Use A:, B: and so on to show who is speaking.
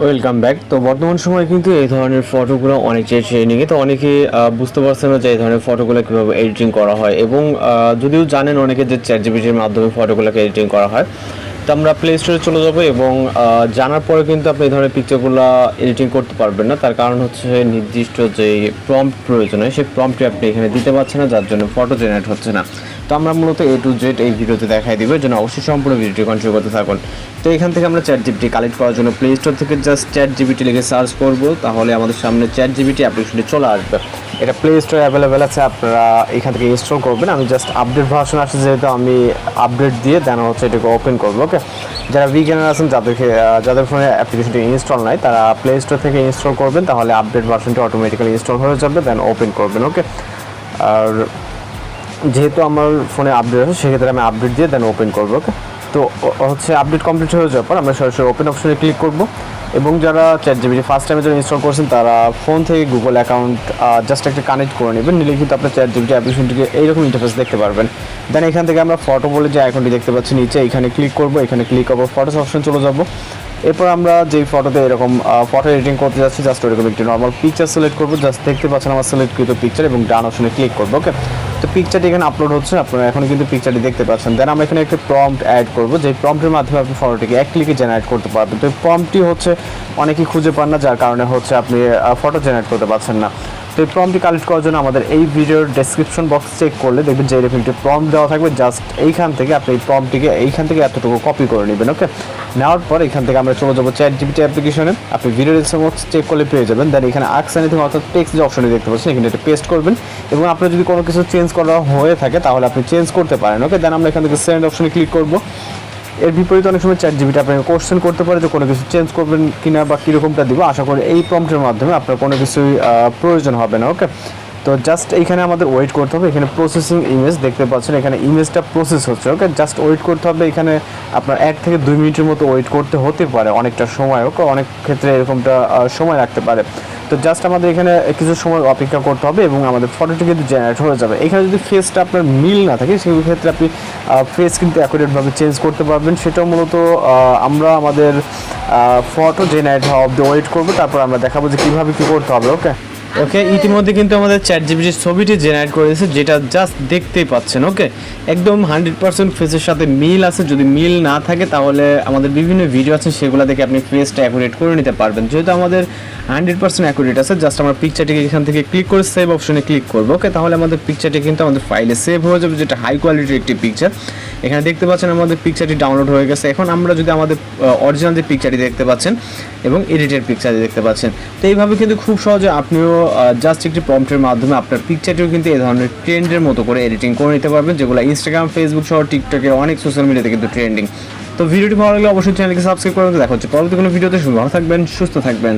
A: Welcome back তো বর্তমান সময়ে কিন্তু এই ধরনের ফটোগুলো অনেকটাই ট্রেনিংয়ে তো অনেকে বুঝতে পারছে না যে এই ধরনের ফটোগুলো কীভাবে এডিটিং করা হয় এবং যদিও জানেন অনেকে যে চ্যাট জিবিটির মাধ্যমে ফটোগুলোকে এডিটিং করা হয়, তো আমরা প্লে স্টোরে চলে যাব এবং জানার পরে কিন্তু আপনি এই ধরনের পিকচারগুলো এডিটিং করতে পারবেন না। তার কারণ হচ্ছে নির্দিষ্ট যে প্রম্পট প্রয়োজন হয়, সেই প্রম্পটটি আপনি এখানে দিতে পারছেন না, যার জন্য ফটো জেনারেট হচ্ছে না। তো আমরা মূলত এ টু জেড এই ভিডিওতে দেখাই দিব যেন অবশ্যই সম্পূর্ণ ভিডিওটি কন্টিনিউ করতে থাকুন। তো এখান থেকে আমরা চ্যাট জিবিটি কালেক্ট করার জন্য প্লে স্টোর থেকে জাস্ট চ্যাট জিবিটি লিখে সার্চ করব, তাহলে আমাদের সামনে চ্যাট জিবিটি অ্যাপ্লিকেশনটি চলে আসবে। এটা প্লে স্টোরে অ্যাভেলেবেল আছে, আপনারা এখান থেকে ইনস্টল করবেন। আমি জাস্ট আপডেট ভার্সন আসছে, যেহেতু আমি আপডেট দিয়ে দেন হচ্ছে এটাকে ওপেন করব ওকে যারা বিজ্ঞানের আছেন, যাদেরকে যাদের ফোনে অ্যাপ্লিকেশনটি ইনস্টল নাই, তারা প্লে স্টোর থেকে ইনস্টল করবেন, তাহলে আপডেট ভার্সনটি অটোমেটিক্যালি ইনস্টল হয়ে যাবে দেন ওপেন করবেন ওকে আর যেহেতু আমার ফোনে আপডেট আছে, সেক্ষেত্রে আমি আপডেট দিয়ে দেন ওপেন করব ওকে তো হচ্ছে আপডেট কমপ্লিট হয়ে যাওয়ার পর আমরা সরাসরি ওপেন অপশনে ক্লিক করব এবং যারা চ্যাট জিবিটি ফার্স্ট টাইমে যারা ইনস্টল করছেন, তারা ফোন থেকে গুগল অ্যাকাউন্ট জাস্ট একটা কানেক্ট করে নেবেন, নিলে কিন্তু আপনার চ্যাট জিবিটি অ্যাপ্লিকেশনটিকে এইরকম ইন্টারফেস দেখতে পারবেন। দেন এখান থেকে আমরা ফটো বলে যে আইকনটি দেখতে পাচ্ছি, নিচে এখানে ক্লিক করব, এখানে ক্লিক করব ফটোস অপশন চলে যাব। এরপর আমরা যেই ফটোতে এরকম ফটো এডিটিং করতে যাচ্ছি জাস্ট ওইরকম একটি নর্মাল পিকচার সিলেক্ট করব জাস্ট দেখতে পাচ্ছেন আমার সিলেক্টকৃত পিকচার এবং ডান অপশনে ক্লিক করব ওকে তো পিকচারটি এখানে আপলোড হচ্ছে, আপনারা এখন কিন্তু পিকচারটি দেখতে পাচ্ছেন। দেন আমরা এখানে একটা প্রম্পট অ্যাড করব যে প্রম্পটের মাধ্যমে আপনি ফটোটিকে এক ক্লিকে জেনারেট করতে পারবেন। তো এই প্রম্পটটি হচ্ছে, অনেকেই খুঁজে পান না, যার কারণে হচ্ছে আপনি ফটো জেনারেট করতে পারছেন না। তো এই প্রম্পটি কালেক্ট করার জন্য আমাদের এই ভিডিওর ডেসক্রিপশন বক্স চেক করলে দেখবেন যে এরকম একটি প্রম্পট দেওয়া থাকবে। জাস্ট এইখান থেকে আপনি এই প্রম্পটিকে এইখান থেকে এতটুকু কপি করে নেবেন ওকে নেওয়ার পর এখান থেকে আমরা চলে যাব চ্যাট জিবিটি অ্যাপ্লিকেশনে আপনি ভিডিও ডেসক্রিপশন চেক করলে পেয়ে যাবেন। দেন এখানে আক্স এনিথিং অর্থাৎ টেক্সট যে অপশনটি দেখতে পাচ্ছেন, এখানে এটা পেস্ট করবেন। এবং আপনার যদি কোনো কিছু চেঞ্জ করা হয়ে থাকে, তাহলে আপনি চেঞ্জ করতে পারেন ওকে দেন আমরা এখান থেকে সেন্ড অপশনে ক্লিক করব। এর বিপরীতে অনেক সময় চ্যাট জিবিটা আপনাকে কোশ্চেন করতে পারে যে কোনো কিছু চেঞ্জ করবেন কিনা বা কীরকমটা দিব। আশা করি এই প্রম্পটের মাধ্যমে আপনার কোনো কিছুই প্রয়োজন হবে না ওকে তো জাস্ট এইখানে আমাদের ওয়েট করতে হবে। এখানে প্রসেসিং ইমেজ দেখতে পাচ্ছেন। এখানে ইমেজটা প্রসেস হচ্ছে ওকে জাস্ট ওয়েট করতে হবে। এখানে আপনার এক থেকে দুই মিনিটের মতো ওয়েট করতে হতে পারে অনেকটা সময় ওকে অনেক ক্ষেত্রে এরকমটা সময় লাগতে পারে। তো জাস্ট আমাদের এখানে কিছু সময় অপেক্ষা করতে হবে এবং আমাদের ফটোটি কিন্তু জেনারেট হয়ে যাবে। এখানে যদি ফেসটা আপনার মিল না থাকে সেই ক্ষেত্রে আপনি ফেস কিন্তু অ্যাকুরেটভাবে চেঞ্জ করতে পারবেন। সেটাও মূলত আমরা আমাদের ফটো জেনারেট হওয়া অব্দি ওয়েট করব, তারপর আমরা দেখাবো যে কীভাবে কী করতে হবে ওকে ওকে ইতিমধ্যে কিন্তু আমাদের চ্যাট জিবিটির ছবিটি জেনারেট করে দিয়েছে যেটা জাস্ট দেখতেই পাচ্ছেন ওকে একদম হান্ড্রেড পার্সেন্ট ফেসের সাথে মিল আছে, যদি মিল না থাকে তাহলে আমাদের বিভিন্ন ভিডিও আছে, সেগুলো দেখে আপনি ফেসটা অ্যাকুরেট করে নিতে পারবেন। যেহেতু আমাদের হান্ড্রেড পার্সেন্ট অ্যাকুরেট আছে জাস্ট আমরা পিকচারটিকে এখান থেকে ক্লিক করে সেভ অপশনে ক্লিক করব ওকে তাহলে আমাদের পিকচারটি কিন্তু আমাদের ফাইলে সেভ হয়ে যাবে, যেটা হাই কোয়ালিটির একটি পিকচার এখানে দেখতে পাচ্ছেন আমাদের পিকচারটি ডাউনলোড হয়ে গেছে। এখন আমরা যদি আমাদের অরিজিনাল যে পিকচারটি দেখতে পাচ্ছেন এবং এডিটেড পিকচারটি দেখতে পাচ্ছেন, তো এইভাবে কিন্তু খুব সহজে আপনিও জাস্ট একটি প্রম্পটের মাধ্যমে আপনার পিকচারটিও কিন্তু এই ধরনের ট্রেন্ডের মতো করে এডিটিং করে নিতে পারবেন, যেগুলো ইনস্টাগ্রাম ফেসবুক সহ টিকটকে অনেক সোশ্যাল মিডিয়াতে কিন্তু ট্রেন্ডিং তো ভিডিওটি ভালো লাগলে অবশ্যই চ্যানেলকে সাবস্ক্রাইব করে দেখা হচ্ছে পরবর্তী কোনো ভিডিওতে ভালো থাকবেন, সুস্থ থাকবেন।